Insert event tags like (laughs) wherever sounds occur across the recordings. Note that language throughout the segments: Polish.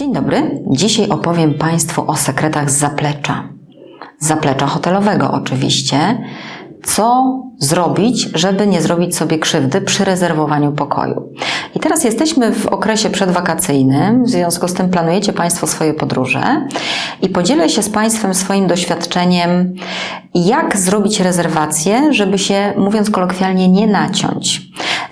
Dzień dobry. Dzisiaj opowiem Państwu o sekretach z zaplecza. Zaplecza hotelowego oczywiście. Co zrobić, żeby nie zrobić sobie krzywdy przy rezerwowaniu pokoju. I teraz jesteśmy w okresie przedwakacyjnym, w związku z tym planujecie Państwo swoje podróże i podzielę się z Państwem swoim doświadczeniem, jak zrobić rezerwację, żeby się, mówiąc kolokwialnie, nie naciąć.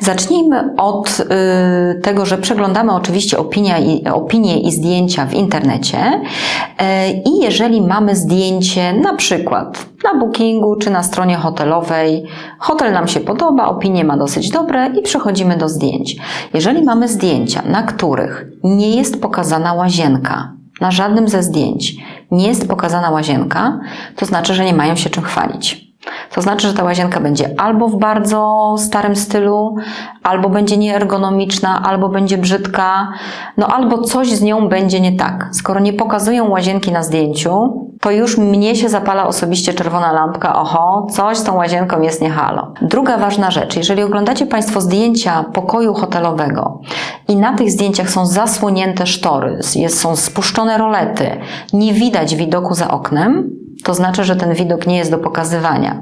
Zacznijmy od y, tego, że przeglądamy oczywiście opinia i, opinie i zdjęcia w internecie y, i jeżeli mamy zdjęcie na przykład na bookingu czy na stronie hotelowej, hotel nam się podoba, opinie ma dosyć dobre i przechodzimy do zdjęć. Jeżeli mamy zdjęcia, na których nie jest pokazana łazienka, na żadnym ze zdjęć nie jest pokazana łazienka, to znaczy, że nie mają się czym chwalić. To znaczy, że ta łazienka będzie albo w bardzo starym stylu, albo będzie nieergonomiczna, albo będzie brzydka, no albo coś z nią będzie nie tak. Skoro nie pokazują łazienki na zdjęciu, to już mnie się zapala osobiście czerwona lampka, oho, coś z tą łazienką jest nie halo. Druga ważna rzecz, jeżeli oglądacie Państwo zdjęcia pokoju hotelowego i na tych zdjęciach są zasłonięte sztory, jest, są spuszczone rolety, nie widać widoku za oknem, to znaczy, że ten widok nie jest do pokazywania.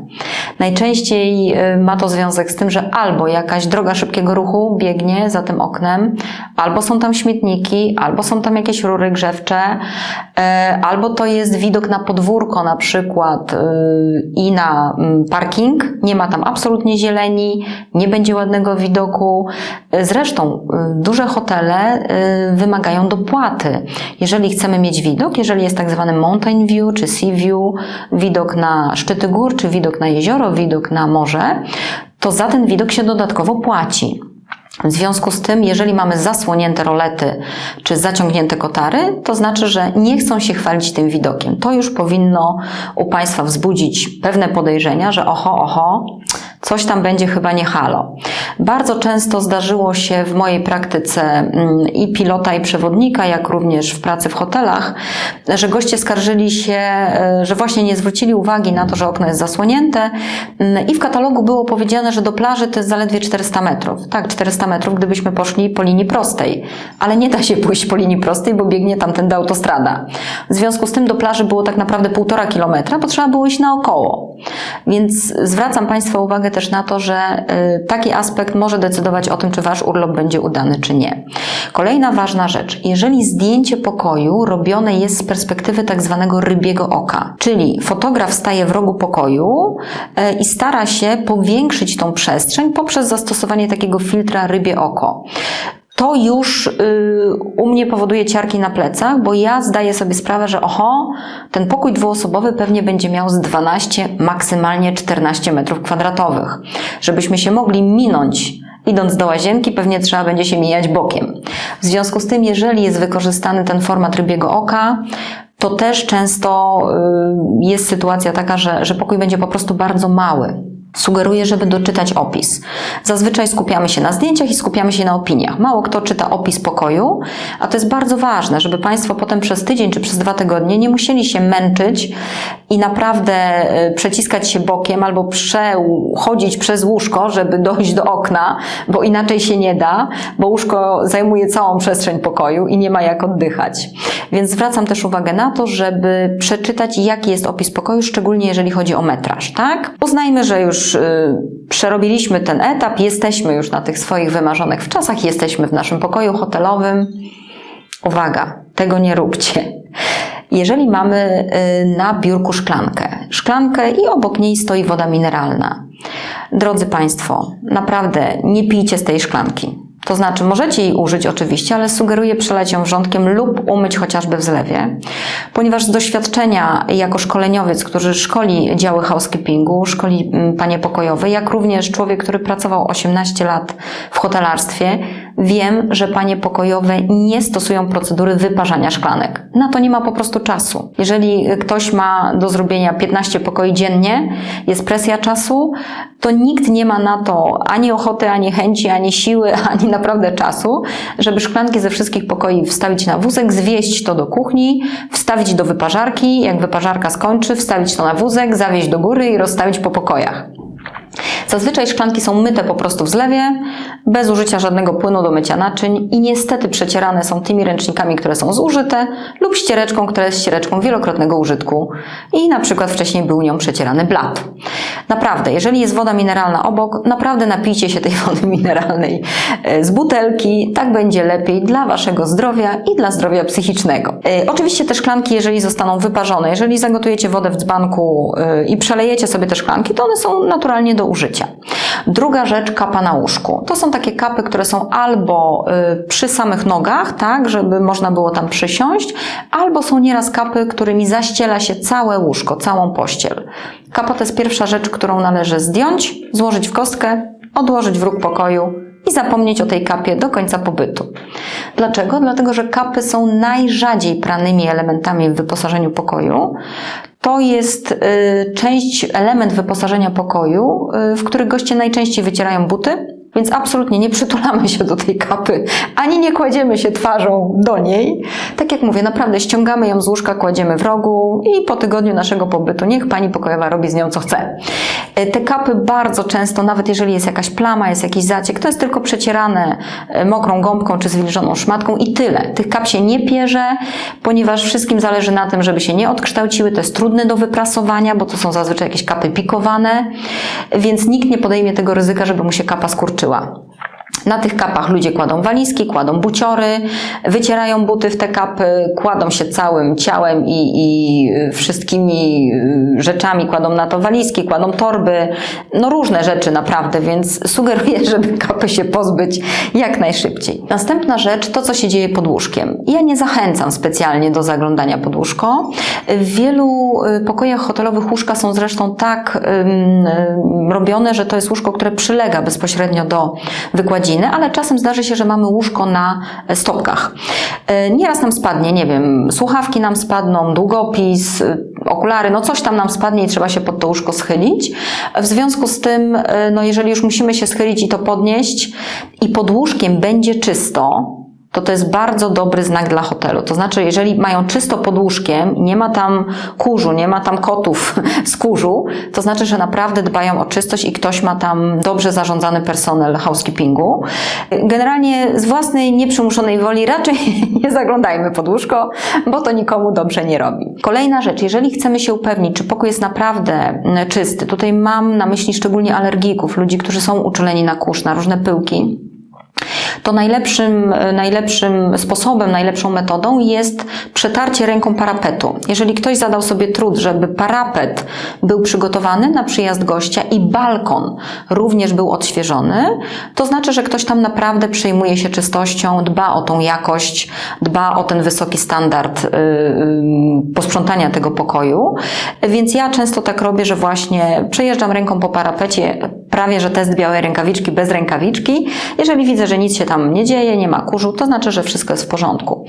Najczęściej y, ma to związek z tym, że albo jakaś droga szybkiego ruchu biegnie za tym oknem, albo są tam śmietniki, albo są tam jakieś rury grzewcze, e, albo to jest widok na podwórko na przykład y, i na mm, parking. Nie ma tam absolutnie zieleni, nie będzie ładnego widoku. Zresztą y, duże hotele wymagają dopłaty. Jeżeli chcemy mieć widok, jeżeli jest tak zwany mountain view czy sea view, widok na szczyty gór, czy widok na jezioro, widok na morze, to za ten widok się dodatkowo płaci. W związku z tym, jeżeli mamy zasłonięte rolety czy zaciągnięte kotary, to znaczy, że nie chcą się chwalić tym widokiem. To już powinno u Państwa wzbudzić pewne podejrzenia, że oho, oho, coś tam będzie chyba nie halo. Bardzo często zdarzyło się w mojej praktyce mm, i pilota, i przewodnika, jak również w pracy w hotelach, że goście skarżyli się, e, że właśnie nie zwrócili uwagi na to, że okno jest zasłonięte mm, i w katalogu było powiedziane, że do plaży to jest zaledwie 400 metrów. Tak, 400 metrów, gdybyśmy poszli po linii prostej, ale nie da się pójść po linii prostej, bo biegnie tamtędy autostrada. W związku z tym do plaży było tak naprawdę półtora kilometra, bo trzeba było iść naokoło. Więc zwracam Państwa uwagę też na to, że y, taki aspekt może decydować o tym, czy Wasz urlop będzie udany, czy nie. Kolejna ważna rzecz. Jeżeli zdjęcie pokoju robione jest z perspektywy tak zwanego rybiego oka, czyli fotograf staje w rogu pokoju y, i stara się powiększyć tą przestrzeń poprzez zastosowanie takiego filtra rybie oko to już y, u mnie powoduje ciarki na plecach, bo ja zdaję sobie sprawę, że oho, ten pokój dwuosobowy pewnie będzie miał z 12, maksymalnie 14 metrów kwadratowych. Żebyśmy się mogli minąć idąc do łazienki, pewnie trzeba będzie się mijać bokiem. W związku z tym, jeżeli jest wykorzystany ten format rybiego oka, to też często y, jest sytuacja taka, że, że pokój będzie po prostu bardzo mały. Sugeruję, żeby doczytać opis. Zazwyczaj skupiamy się na zdjęciach i skupiamy się na opiniach. Mało kto czyta opis pokoju, a to jest bardzo ważne, żeby Państwo potem przez tydzień czy przez dwa tygodnie nie musieli się męczyć i naprawdę e, przeciskać się bokiem albo przechodzić przez łóżko, żeby dojść do okna, bo inaczej się nie da, bo łóżko zajmuje całą przestrzeń pokoju i nie ma jak oddychać. Więc zwracam też uwagę na to, żeby przeczytać, jaki jest opis pokoju, szczególnie jeżeli chodzi o metraż, tak? Uznajmy, że już y, przerobiliśmy ten etap, jesteśmy już na tych swoich wymarzonych w czasach, jesteśmy w naszym pokoju hotelowym. Uwaga, tego nie róbcie. Jeżeli mamy y, na biurku szklankę, szklankę i obok niej stoi woda mineralna. Drodzy Państwo, naprawdę nie pijcie z tej szklanki. To znaczy, możecie jej użyć oczywiście, ale sugeruję przelać ją wrzątkiem lub umyć chociażby w zlewie, ponieważ z doświadczenia jako szkoleniowiec, który szkoli działy housekeepingu, szkoli mm, panie pokojowe, jak również człowiek, który pracował 18 lat w hotelarstwie, wiem, że panie pokojowe nie stosują procedury wyparzania szklanek. Na to nie ma po prostu czasu. Jeżeli ktoś ma do zrobienia 15 pokoi dziennie, jest presja czasu, to nikt nie ma na to ani ochoty, ani chęci, ani siły, (laughs) ani naprawdę czasu, żeby szklanki ze wszystkich pokoi wstawić na wózek, zwieść to do kuchni, wstawić do wyparzarki, jak wyparzarka skończy, wstawić to na wózek, zawieźć do góry i rozstawić po pokojach. Zazwyczaj szklanki są myte po prostu w zlewie, bez użycia żadnego płynu do mycia naczyń i niestety przecierane są tymi ręcznikami, które są zużyte lub ściereczką, która jest ściereczką wielokrotnego użytku i na przykład wcześniej był nią przecierany blat. Naprawdę, jeżeli jest woda mineralna obok, naprawdę napijcie się tej (laughs) wody mineralnej e, z butelki, tak będzie lepiej dla Waszego zdrowia i dla zdrowia psychicznego. E, Oczywiście te szklanki, jeżeli zostaną wyparzone, jeżeli zagotujecie wodę w dzbanku e, i przelejecie sobie te szklanki, to one są naturalnie do użycia. Druga rzecz, kapa na łóżku. To są takie kapy, które są albo y, przy samych nogach, tak, żeby można było tam przysiąść, albo są nieraz kapy, którymi zaściela się całe łóżko, całą pościel. Kapa to jest pierwsza rzecz, którą należy zdjąć, złożyć w kostkę, odłożyć w róg pokoju i zapomnieć o tej kapie do końca pobytu. Dlaczego? Dlatego, że kapy są najrzadziej pranymi elementami w wyposażeniu pokoju. To jest y, część, element wyposażenia pokoju, y, w których goście najczęściej wycierają buty, więc absolutnie nie przytulamy się do tej kapy, ani nie kładziemy się twarzą do niej. Tak jak mówię, naprawdę ściągamy ją z łóżka, kładziemy w rogu i po tygodniu naszego pobytu niech pani pokojowa robi z nią co chce. Y, Te kapy bardzo często, nawet jeżeli jest jakaś plama, jest jakiś zaciek, to jest tylko przecierane y, mokrą gąbką czy zwilżoną szmatką i tyle. Tych kap się nie pierze, ponieważ wszystkim zależy na tym, żeby się nie odkształciły. To jest trudne do wyprasowania, bo to są zazwyczaj jakieś kapy pikowane, więc nikt nie podejmie tego ryzyka, żeby mu się kapa skurczyła. Na tych kapach ludzie kładą walizki, kładą buciory, wycierają buty w te kapy, kładą się całym ciałem i, i wszystkimi y, rzeczami, kładą na to walizki, kładą torby, no różne rzeczy naprawdę, więc sugeruję, (laughs) żeby kapy się pozbyć jak najszybciej. Następna rzecz, to co się dzieje pod łóżkiem. Ja nie zachęcam specjalnie do zaglądania pod łóżko. W wielu y, pokojach hotelowych łóżka są zresztą tak robione, że to jest łóżko, które przylega bezpośrednio do wykładziny, ale czasem zdarzy się, że mamy łóżko na e, stopkach. E, Nieraz nam spadnie, nie wiem, słuchawki nam spadną, długopis, y, okulary, no coś tam nam spadnie i trzeba się pod to łóżko schylić. W związku z tym, e, no jeżeli już musimy się schylić i to podnieść i pod łóżkiem będzie czysto, to to jest bardzo dobry znak dla hotelu. To znaczy, jeżeli mają czysto pod łóżkiem, nie ma tam kurzu, nie ma tam kotów (laughs) z kurzu, to znaczy, że naprawdę dbają o czystość i ktoś ma tam dobrze zarządzany personel housekeepingu. Generalnie z własnej nieprzymuszonej woli raczej (laughs) nie zaglądajmy pod łóżko, bo to nikomu dobrze nie robi. Kolejna rzecz, jeżeli chcemy się upewnić, czy pokój jest naprawdę mm, czysty, tutaj mam na myśli szczególnie alergików, ludzi, którzy są uczuleni na kurz, na różne pyłki, to najlepszym, najlepszym sposobem, najlepszą metodą jest przetarcie ręką parapetu. Jeżeli ktoś zadał sobie trud, żeby parapet był przygotowany na przyjazd gościa i balkon również był odświeżony, to znaczy, że ktoś tam naprawdę przejmuje się czystością, dba o tą jakość, dba o ten wysoki standard yy, yy, posprzątania tego pokoju. Więc ja często tak robię, że właśnie przejeżdżam ręką po parapecie, prawie że test białej rękawiczki bez rękawiczki. Jeżeli widzę, że nic się tam nie dzieje, nie ma kurzu, to znaczy, że wszystko jest w porządku.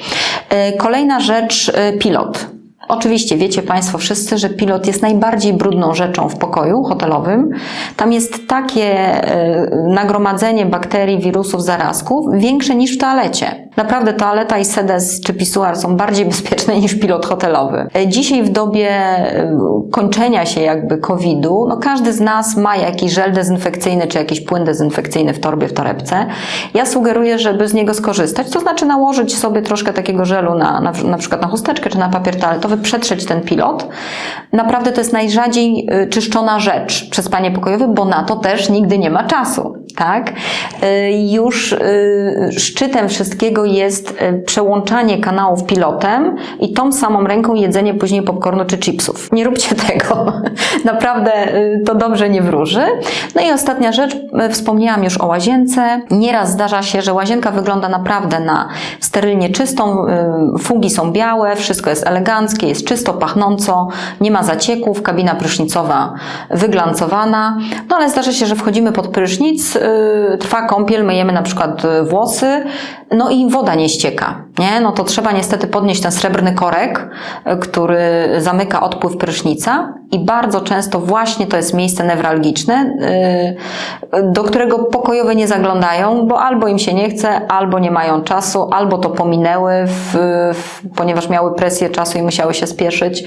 Yy, Kolejna rzecz, yy, pilot. Oczywiście wiecie Państwo wszyscy, że pilot jest najbardziej brudną rzeczą w pokoju hotelowym. Tam jest takie e, nagromadzenie bakterii, wirusów, zarazków większe niż w toalecie. Naprawdę toaleta i sedes czy pisuar są bardziej (laughs) bezpieczne niż pilot hotelowy. E, Dzisiaj w dobie e, kończenia się jakby COVID-u, no każdy z nas ma jakiś żel dezynfekcyjny czy jakiś płyn dezynfekcyjny w torbie, w torebce. Ja sugeruję, żeby z niego skorzystać, to znaczy nałożyć sobie troszkę takiego żelu na, na, na przykład na chusteczkę czy na papier toaletowy, przetrzeć ten pilot. Naprawdę to jest najrzadziej y, czyszczona rzecz przez panie pokojowe, bo na to też nigdy nie ma czasu, tak? Y, Już y, szczytem wszystkiego jest y, przełączanie kanałów pilotem i tą samą ręką jedzenie później popcornu czy chipsów. Nie róbcie (laughs) tego. Naprawdę to dobrze nie wróży. No i ostatnia rzecz, wspomniałam już o łazience. Nieraz zdarza się, że łazienka wygląda naprawdę na sterylnie czystą, fugi są białe, wszystko jest eleganckie, jest czysto, pachnąco, nie ma zacieków, kabina prysznicowa wyglancowana. No ale zdarza się, że wchodzimy pod prysznic, trwa kąpiel, myjemy na przykład y, włosy, no i woda nie ścieka. nie? no to trzeba niestety podnieść ten srebrny korek, y, który zamyka odpływ prysznica i bardzo często właśnie to jest miejsce newralgiczne, y, do którego pokojowe nie zaglądają, bo albo im się nie chce, albo nie mają czasu, albo to pominęły, w, w, ponieważ miały presję czasu i musiały się spieszyć.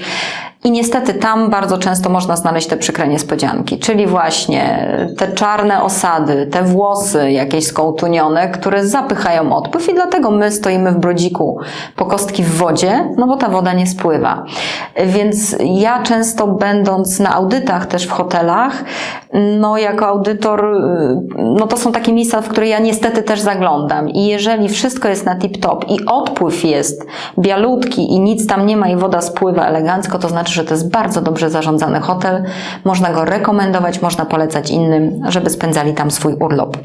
I niestety tam bardzo często można znaleźć te przykre niespodzianki, czyli właśnie te czarne osady, te włosy jakieś skołtunione, które zapychają odpływ i dlatego my stoimy w brodziku po kostki w wodzie, no bo ta woda nie spływa. Więc ja często będąc na audytach też w hotelach, no jako audytor, no to są takie miejsca, w które ja niestety też zaglądam i jeżeli wszystko jest na tip-top i odpływ jest bialutki i nic tam nie ma i woda spływa elegancko, to znaczy, że to jest bardzo dobrze zarządzany hotel. Można go rekomendować, można polecać innym, żeby spędzali tam swój urlop.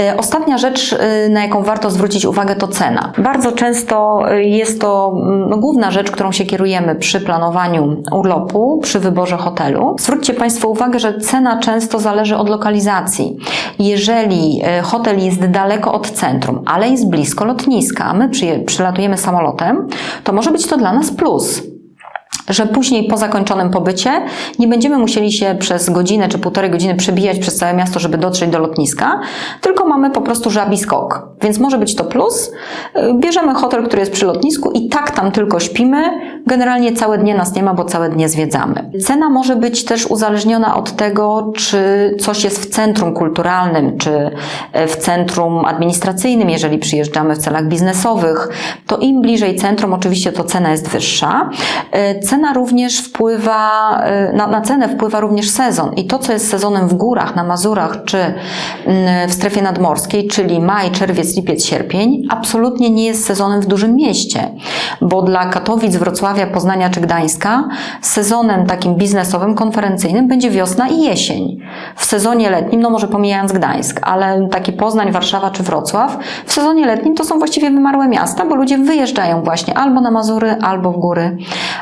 E, Ostatnia rzecz, e, na jaką warto zwrócić uwagę, to cena. Bardzo często e, jest to mm, no, główna rzecz, którą się kierujemy przy planowaniu urlopu, przy wyborze hotelu. Zwróćcie Państwo uwagę, że cena często zależy od lokalizacji. Jeżeli hotel jest daleko od centrum, ale jest blisko lotniska, a my przylatujemy samolotem, to może być to dla nas plus że później po zakończonym pobycie nie będziemy musieli się przez godzinę czy półtorej godziny przebijać przez całe miasto, żeby dotrzeć do lotniska, tylko mamy po prostu żabi skok. Więc może być to plus. Bierzemy hotel, który jest przy lotnisku i tak tam tylko śpimy. Generalnie całe dnie nas nie ma, bo całe dnie zwiedzamy. Cena może być też uzależniona od tego, czy coś jest w centrum kulturalnym, czy e, w centrum administracyjnym, jeżeli przyjeżdżamy w celach biznesowych, to im bliżej centrum, oczywiście to cena jest wyższa. Cena również wpływa, e, na, na cenę wpływa również sezon i to, co jest sezonem w górach, na Mazurach czy mm, w strefie nadmorskiej, czyli maj, czerwiec, lipiec, sierpień, absolutnie nie jest sezonem w dużym mieście, bo dla Katowic, Wrocławia, Poznania czy Gdańska sezonem takim biznesowym, konferencyjnym będzie wiosna i jesień. W sezonie letnim, no może pomijając Gdańsk, ale taki Poznań, Warszawa czy Wrocław, w sezonie letnim to są właściwie wymarłe miasta, bo ludzie wyjeżdżają właśnie albo na Mazury, albo w góry,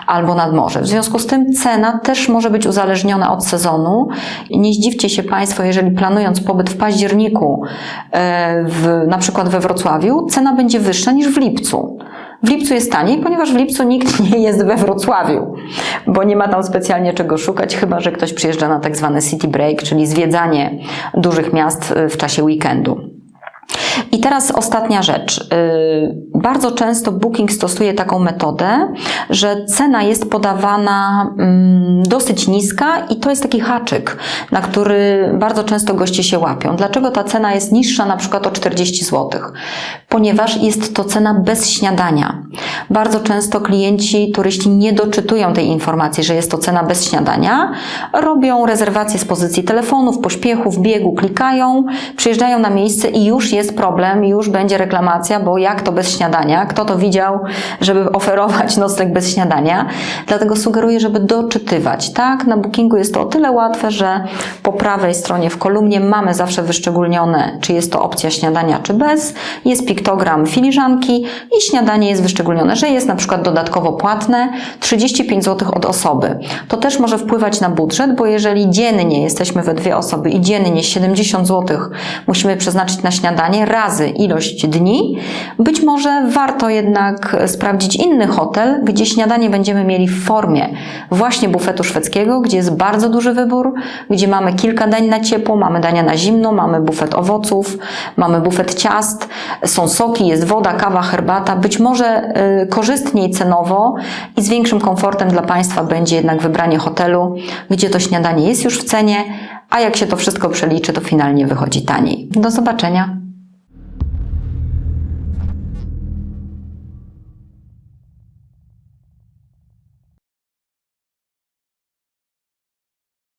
albo nad morze. W związku z tym cena też może być uzależniona od sezonu. Nie zdziwcie się Państwo, jeżeli planując pobyt w październiku, e, w, na przykład we Wrocławiu, cena będzie wyższa niż w lipcu. W lipcu jest taniej, ponieważ w lipcu nikt (laughs) nie jest we Wrocławiu, bo nie ma tam specjalnie czego szukać, chyba że ktoś przyjeżdża na tak zwany city break, czyli zwiedzanie dużych miast w czasie weekendu. I teraz ostatnia rzecz. Bardzo często Booking stosuje taką metodę, że cena jest podawana mm, dosyć niska i to jest taki haczyk, na który bardzo często goście się łapią. Dlaczego ta cena jest niższa na przykład o 40 zł? Ponieważ jest to cena bez śniadania. Bardzo często klienci, turyści nie doczytują tej informacji, że jest to cena bez śniadania, robią rezerwację z pozycji telefonu, w pośpiechu, w biegu, klikają, przyjeżdżają na miejsce i już jest problem, już będzie reklamacja, bo jak to bez śniadania? Kto to widział, żeby oferować nocleg bez śniadania? Dlatego sugeruję, żeby doczytywać. Tak, na bookingu jest to o tyle łatwe, że po prawej stronie w kolumnie mamy zawsze wyszczególnione, czy jest to opcja śniadania, czy bez. Jest piktogram filiżanki i śniadanie jest wyszczególnione, że jest na przykład dodatkowo płatne 35 zł od osoby. To też może wpływać na budżet, bo jeżeli dziennie jesteśmy we dwie osoby i dziennie 70 zł musimy przeznaczyć na śniadanie razy ilość dni, być może warto jednak sprawdzić inny hotel, gdzie śniadanie będziemy mieli w formie właśnie bufetu szwedzkiego, gdzie jest bardzo duży wybór, gdzie mamy kilka dań na ciepło, mamy dania na zimno, mamy bufet owoców, mamy bufet ciast, są soki, jest woda, kawa, herbata. Być może y, korzystniej cenowo i z większym komfortem dla Państwa będzie jednak wybranie hotelu, gdzie to śniadanie jest już w cenie, a jak się to wszystko przeliczy, to finalnie wychodzi taniej. Do zobaczenia.